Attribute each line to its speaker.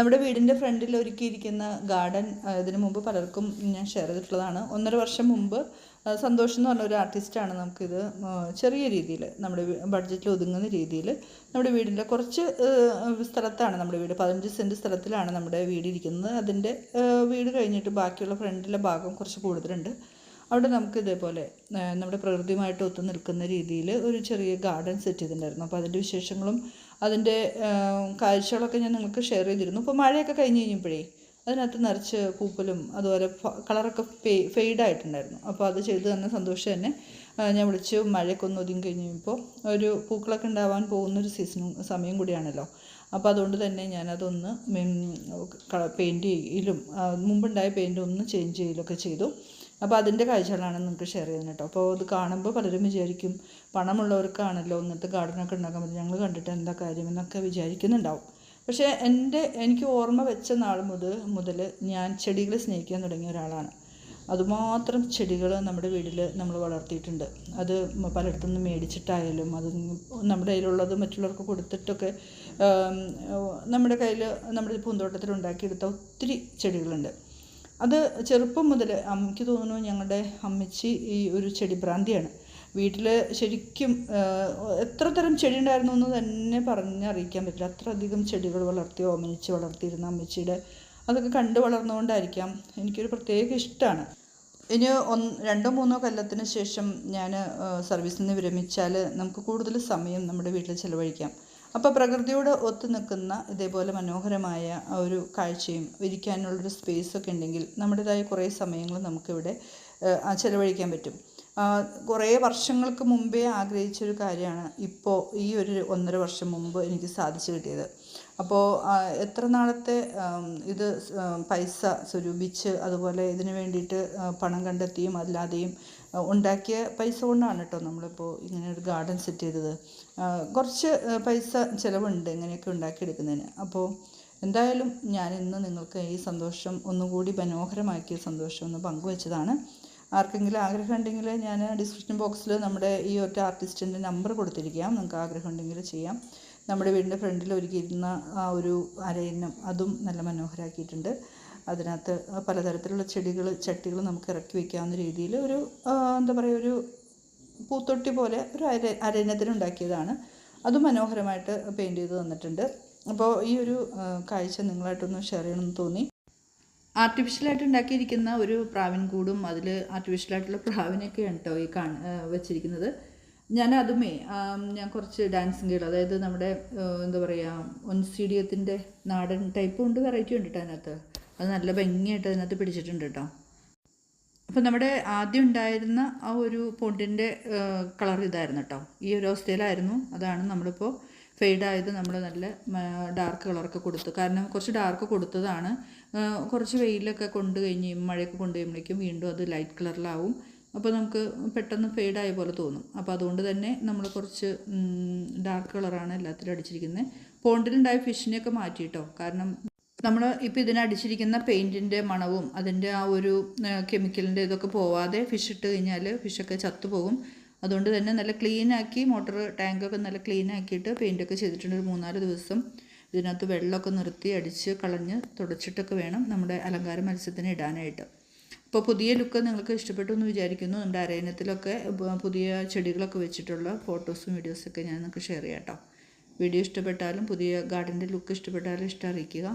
Speaker 1: നമ്മുടെ വീടിന്റെ ഫ്രണ്ടിൽ ഒരുക്കിയിരിക്കുന്ന ഗാർഡൻ ഇതിനു മുമ്പ് പലർക്കും ഞാൻ ഷെയർ ചെയ്തിട്ടുള്ളതാണ്. ഒന്നര വർഷം മുമ്പ് സന്തോഷം എന്ന് പറഞ്ഞ ഒരു ആർട്ടിസ്റ്റാണ് നമുക്കിത് ചെറിയ രീതിയിൽ നമ്മുടെ ബഡ്ജറ്റിൽ ഒതുങ്ങുന്ന രീതിയിൽ നമ്മുടെ വീടിന്റെ കുറച്ച് സ്ഥലത്താണ് നമ്മുടെ വീട്. പതിനഞ്ച് സെന്റ് സ്ഥലത്തിലാണ് നമ്മുടെ വീട് ഇരിക്കുന്നത്. അതിന്റെ വീട് കഴിഞ്ഞിട്ട് ബാക്കിയുള്ള ഫ്രണ്ടിലെ ഭാഗം കുറച്ച് കൂടുതലുണ്ട്. അവിടെ നമുക്ക് ഇതേപോലെ നമ്മുടെ പ്രകൃതിയുമായിട്ട് ഒത്തു നിൽക്കുന്ന രീതിയിൽ ഒരു ചെറിയ ഗാർഡൻ സെറ്റ് ചെയ്തിട്ടുണ്ടായിരുന്നു. അപ്പോൾ അതിന്റെ വിശേഷങ്ങളും അതിന്റെ കാഴ്ചകളൊക്കെ ഞാൻ നിങ്ങൾക്ക് ഷെയർ ചെയ്തിരുന്നു. ഇപ്പോൾ മഴയൊക്കെ കഴിഞ്ഞ് കഴിഞ്ഞപ്പോഴേ അതിനകത്ത് നിറച്ച് പൂപ്പലും അതുപോലെ കളറൊക്കെ ഫേ ഫെയ്ഡായിട്ടുണ്ടായിരുന്നു അപ്പോൾ അത് ചെയ്ത് തന്നെ സന്തോഷം തന്നെ. ഞാൻ വിളിച്ചു മഴയൊക്കെ ഒന്ന് ഒതുങ്ങി കഴിഞ്ഞ് കഴിയുമ്പോൾ ഒരു പൂക്കളൊക്കെ ഉണ്ടാവാൻ പോകുന്നൊരു സീസണും സമയം കൂടിയാണല്ലോ. അപ്പോൾ അതുകൊണ്ട് തന്നെ ഞാനതൊന്ന് പെയിന്റ് ചെയ്യലും മുമ്പുണ്ടായ പെയിന്റ് ഒന്ന് ചേഞ്ച് ചെയ്യലൊക്കെ ചെയ്തു. അപ്പോൾ അതിന്റെ കാഴ്ചകളാണ് നിങ്ങൾക്ക് ഷെയർ ചെയ്യുന്നത് കേട്ടോ. അപ്പോൾ അത് കാണുമ്പോൾ പലരും വിചാരിക്കും പണമുള്ളവർക്കാണല്ലോ ഇന്നത്തെ ഗാർഡനൊക്കെ ഉണ്ടാക്കാൻ പറ്റും ഞങ്ങൾ കണ്ടിട്ട് എന്താ കാര്യം എന്നൊക്കെ വിചാരിക്കുന്നുണ്ടാവും. പക്ഷേ എന്റെ എനിക്ക് ഓർമ്മ വെച്ച നാൾ മുതൽ മുതൽ ഞാൻ ചെടികളെ സ്നേഹിക്കാൻ തുടങ്ങിയ ഒരാളാണ്. അതുമാത്രം ചെടികൾ നമ്മുടെ വീട്ടിൽ നമ്മൾ വളർത്തിയിട്ടുണ്ട്. അത് പലയിടത്തുനിന്ന് മേടിച്ചിട്ടായാലും അത് നമ്മുടെ കയ്യിലുള്ളത് മറ്റുള്ളവർക്ക് കൊടുത്തിട്ടൊക്കെ നമ്മുടെ കയ്യിൽ നമ്മുടെ പൂന്തോട്ടത്തിൽ ഉണ്ടാക്കിയെടുത്ത ഒത്തിരി ചെടികളുണ്ട്. അത് ചെറുപ്പം മുതൽ എനിക്ക് തോന്നുന്നു ഞങ്ങളുടെ അമ്മച്ചി ഈ ഒരു ചെടി ഭ്രാന്തിയാണ്. വീട്ടിൽ ശരിക്കും എത്ര തരം ചെടി ഉണ്ടായിരുന്നു എന്ന് തന്നെ പറഞ്ഞറിയിക്കാൻ പറ്റില്ല. അത്രയധികം ചെടികൾ വളർത്തി ഓമനിച്ച് വളർത്തിയിരുന്ന അമ്മച്ചിയുടെ അതൊക്കെ കണ്ട് വളർന്നുകൊണ്ടായിരിക്കാം എനിക്കൊരു പ്രത്യേക ഇഷ്ടമാണ് ഇനി ഒന്ന് രണ്ടോ മൂന്നോ കൊല്ലത്തിന് ശേഷം ഞാൻ സർവീസിൽ നിന്ന് വിരമിച്ചാൽ നമുക്ക് കൂടുതൽ സമയം നമ്മുടെ വീട്ടിൽ ചിലവഴിക്കാം. അപ്പോൾ പ്രകൃതിയോട് ഒത്തു നിൽക്കുന്ന ഇതേപോലെ മനോഹരമായ ഒരു കാഴ്ചയും ഇരിക്കാനുള്ളൊരു സ്പേസൊക്കെ ഉണ്ടെങ്കിൽ നമ്മുടേതായ കുറേ സമയങ്ങൾ നമുക്കിവിടെ ചിലവഴിക്കാൻ പറ്റും. കുറേ വർഷങ്ങൾക്ക് മുമ്പേ ആഗ്രഹിച്ചൊരു കാര്യമാണ് ഇപ്പോൾ ഈ ഒരു ഒന്നര വർഷം മുമ്പ് എനിക്ക് സാധിച്ചു കിട്ടിയത്. അപ്പോൾ എത്ര നാളത്തെ ഇത് പൈസ സ്വരൂപിച്ച് അതുപോലെ ഇതിന് വേണ്ടിയിട്ട് പണം കണ്ടെത്തിയും അല്ലാതെയും ഉണ്ടാക്കിയ പൈസ കൊണ്ടാണ് കേട്ടോ നമ്മളിപ്പോൾ ഇങ്ങനെ ഒരു ഗാർഡൻ സെറ്റ് ചെയ്തത്. കുറച്ച് പൈസ ചിലവുണ്ട് ഇങ്ങനെയൊക്കെ ഉണ്ടാക്കിയെടുക്കുന്നതിന്. അപ്പോൾ എന്തായാലും ഞാൻ ഇന്ന് നിങ്ങൾക്ക് ഈ സന്തോഷം ഒന്നുകൂടി മനോഹരമാക്കിയ സന്തോഷം ഒന്ന് പങ്കുവച്ചതാണ്. ആർക്കെങ്കിലും ആഗ്രഹം ഉണ്ടെങ്കിൽ ഞാൻ ഡിസ്ക്രിപ്ഷൻ ബോക്സിൽ നമ്മുടെ ഈ ഒറ്റ ആർട്ടിസ്റ്റിന്റെ നമ്പർ കൊടുത്തിരിക്കാം. നിങ്ങൾക്ക് ആഗ്രഹം ഉണ്ടെങ്കിൽ ചെയ്യാം. നമ്മുടെ വീടിന്റെ ഫ്രണ്ടിൽ ഒരുക്കിയിരുന്ന ആ ഒരു അരയന്നം അതും നല്ല മനോഹരമാക്കിയിട്ടുണ്ട് അതിനകത്ത് പലതരത്തിലുള്ള ചെടികൾ ചട്ടികൾ നമുക്ക് ഇറക്കി വയ്ക്കാവുന്ന രീതിയിൽ ഒരു എന്താ പറയുക ഒരു പൂത്തൊട്ടി പോലെ ഒരു അര അരയന്നത്തിന് ഉണ്ടാക്കിയതാണ് അത് മനോഹരമായിട്ട് പെയിന്റ് ചെയ്ത് തന്നിട്ടുണ്ട്. അപ്പോൾ ഈ ഒരു കാഴ്ച നിങ്ങളായിട്ടൊന്ന് ഷെയർ ചെയ്യണമെന്ന് തോന്നി. ആർട്ടിഫിഷ്യലായിട്ട് ഉണ്ടാക്കിയിരിക്കുന്ന ഒരു പ്രാവിൻ കൂടും അതിൽ ആർട്ടിഫിഷ്യലായിട്ടുള്ള പ്രാവിനൊക്കെയാണ് കേട്ടോ ഈ കാണ വെച്ചിരിക്കുന്നത്. ഞാൻ അതുമേ ഞാൻ കുറച്ച് ഡാൻസിങ് ഗേൾ അതായത് നമ്മുടെ എന്താ പറയുക ഒൻസീഡിയത്തിന്റെ നാടൻ ടൈപ്പും ഉണ്ട് വെറൈറ്റി ഉണ്ട് കേട്ടോ അതിനകത്ത്. അത് നല്ല ഭംഗിയായിട്ട് അതിനകത്ത് പിടിച്ചിട്ടുണ്ട് കേട്ടോ അപ്പോൾ നമ്മുടെ ആദ്യം ഉണ്ടായിരുന്ന ആ ഒരു പൊണ്ടിന്റെ കളർ ഇതായിരുന്നു കേട്ടോ ഈ ഒരു അവസ്ഥയിലായിരുന്നു. അതാണ് നമ്മളിപ്പോൾ ഫെയ്ഡായത് നമ്മൾ നല്ല ഡാർക്ക് കളറൊക്കെ കൊടുത്തു. കാരണം കുറച്ച് ഡാർക്ക് കൊടുത്തതാണ്. കുറച്ച് വെയിലൊക്കെ കൊണ്ട് കഴിഞ്ഞ് മഴയൊക്കെ കൊണ്ട് കഴിയുമ്പോഴേക്കും വീണ്ടും അത് ലൈറ്റ് കളറിലാവും അപ്പോൾ നമുക്ക് പെട്ടെന്ന് ഫെയ്ഡായ പോലെ തോന്നും. അപ്പോൾ അതുകൊണ്ട് തന്നെ നമ്മൾ കുറച്ച് ഡാർക്ക് കളറാണ് എല്ലാത്തിലും അടിച്ചിരിക്കുന്നത് പോണ്ടിലുണ്ടായ ഫിഷിനെയൊക്കെ മാറ്റിയിട്ടോ കാരണം നമ്മൾ ഇപ്പോൾ ഇതിനടിച്ചിരിക്കുന്ന പെയിന്റിന്റെ മണവും അതിന്റെ ആ ഒരു കെമിക്കലിന്റെ ഇതൊക്കെ പോവാതെ ഫിഷ് ഇട്ട് കഴിഞ്ഞാൽ ഫിഷൊക്കെ ചത്തുപോകും അതുകൊണ്ട് തന്നെ നല്ല ക്ലീനാക്കി മോട്ടർ ടാങ്കൊക്കെ നല്ല ക്ലീനാക്കിയിട്ട് പെയിന്റൊക്കെ ചെയ്തിട്ടുണ്ട് ഒരു മൂന്നാൽ ദിവസം. ഇതിനകത്ത് വെള്ളമൊക്കെ നിർത്തി അടിച്ച് കളഞ്ഞ് തുടച്ചിട്ടൊക്കെ വേണം നമ്മുടെ അലങ്കാര മത്സ്യത്തിന് ഇടാനായിട്ട്. ഇപ്പോൾ പുതിയ ലുക്ക് നിങ്ങൾക്ക് ഇഷ്ടപ്പെട്ടു എന്ന് വിചാരിക്കുന്നു. നമ്മുടെ അരയനത്തിലൊക്കെ പുതിയ ചെടികളൊക്കെ വെച്ചിട്ടുള്ള ഫോട്ടോസും വീഡിയോസൊക്കെ ഞാൻ നിങ്ങൾക്ക് ഷെയർ ചെയ്യാം കേട്ടോ വീഡിയോ ഇഷ്ടപ്പെട്ടാലും പുതിയ ഗാർഡന്റെ ലുക്ക് ഇഷ്ടപ്പെട്ടാലും ഇഷ്ടം അറിയിക്കുക.